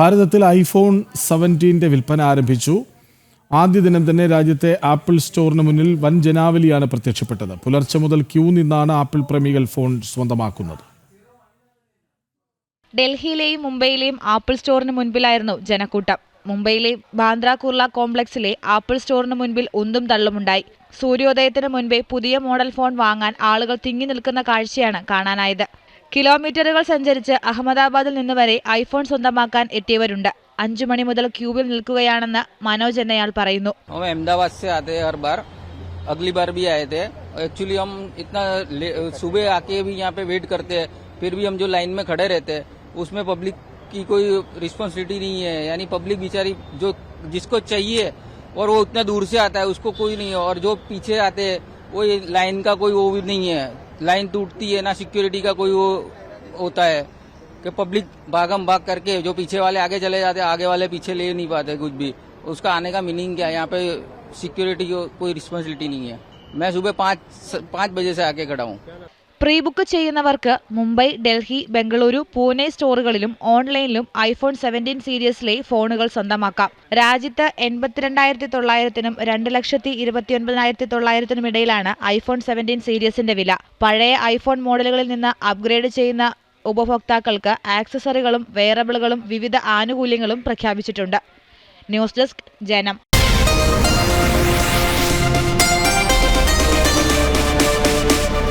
ഭാരതത്തിൽ ഐഫോൺ സെവന്റീന്റെ വിൽപ്പന ആരംഭിച്ചു. ആദ്യ ദിനം തന്നെ രാജ്യത്തെ ആപ്പിൾ സ്റ്റോറിന് മുന്നിൽ വൻ ജനാവലിയാണ് പ്രത്യക്ഷപ്പെട്ടത്. പുലർച്ചെ മുതൽ ക്യൂ നിന്നാണ് ആപ്പിൾ പ്രേമികൾ ഫോൺ സ്വന്തമാക്കുന്നത്. ഡൽഹിയിലെയും മുംബൈയിലെയും ആപ്പിൾ സ്റ്റോറിന് മുൻപിലായിരുന്നു ജനക്കൂട്ടം. മുംബൈയിലെ ബാന്ദ്ര കുർള കോംപ്ലക്സിലെ ആപ്പിൾ സ്റ്റോറിന് മുൻപിൽ ഒന്നും തള്ളുമുണ്ടായി. സൂര്യോദയത്തിന് മുൻപേ പുതിയ മോഡൽ ഫോൺ വാങ്ങാൻ ആളുകൾ തിങ്ങി നിൽക്കുന്ന കാഴ്ചയാണ് കാണാനായത്. കിലോമീറ്ററുകൾ സഞ്ചരിച്ച് അഹമ്മദാബാദിൽ നിന്ന് വരെ ഐഫോൺ സ്വന്തമാക്കാൻ എത്തിയവരുണ്ട് അഞ്ചു മണി മുതൽ ക്യൂവിൽ നിൽക്കുകയാണെന്ന് മനോജ് എന്നയാൾ പറയുന്നു हम अहमदाबाद से आते हैं हर बार अगली बार भी आए थे एक्चुअली हम इतना ले- सुबह आके भी यहाँ पे वेट करते हैं फिर भी हम जो लाइन में खड़े रहते हैं उसमें पब्लिक की कोई रिस्पॉन्सिबिलिटी नहीं है यानी पब्लिक बेचारी जो जिसको चाहिए और वो इतना दूर से आता है उसको कोई नहीं है और जो पीछे आते हैं वो ये लाइन का कोई वो भी नहीं है लाइन टूटती है, ना सिक्योरिटी का कोई वो होता है कि पब्लिक भागम भाग करके जो पीछे वाले आगे चले जाते, आगे वाले पीछे ले नहीं पाते कुछ भी। उसका आने का मीनिंग क्या है? यहाँ पे सिक्योरिटी की कोई रिस्पॉन्सिबिलिटी नहीं है। मैं सुबह पाँच पाँच बजे से आके खड़ा हूँ। പ്രീ ബുക്ക് ചെയ്യുന്നവർക്ക് മുംബൈ ഡൽഹി ബംഗളൂരു പൂനെ സ്റ്റോറുകളിലും ഓൺലൈനിലും ഐഫോൺ സെവന്റീൻ സീരീസിലെ ഫോണുകൾ സ്വന്തമാക്കാം. രാജ്യത്ത് എൺപത്തിരണ്ടായിരത്തി തൊള്ളായിരത്തിനും രണ്ട് ലക്ഷത്തി ഇരുപത്തിയൊൻപതിനായിരത്തി തൊള്ളായിരത്തിനും ഇടയിലാണ് ഐഫോൺ സെവന്റീൻ സീരീസിന്റെ വില. പഴയ ഐഫോൺ മോഡലുകളിൽ നിന്ന് അപ്ഗ്രേഡ് ചെയ്യുന്ന ഉപഭോക്താക്കൾക്ക് ആക്സസറികളും വെയറബിളുകളും വിവിധ ആനുകൂല്യങ്ങളും പ്രഖ്യാപിച്ചിട്ടുണ്ട്. ന്യൂസ് ഡെസ്ക് ജനം.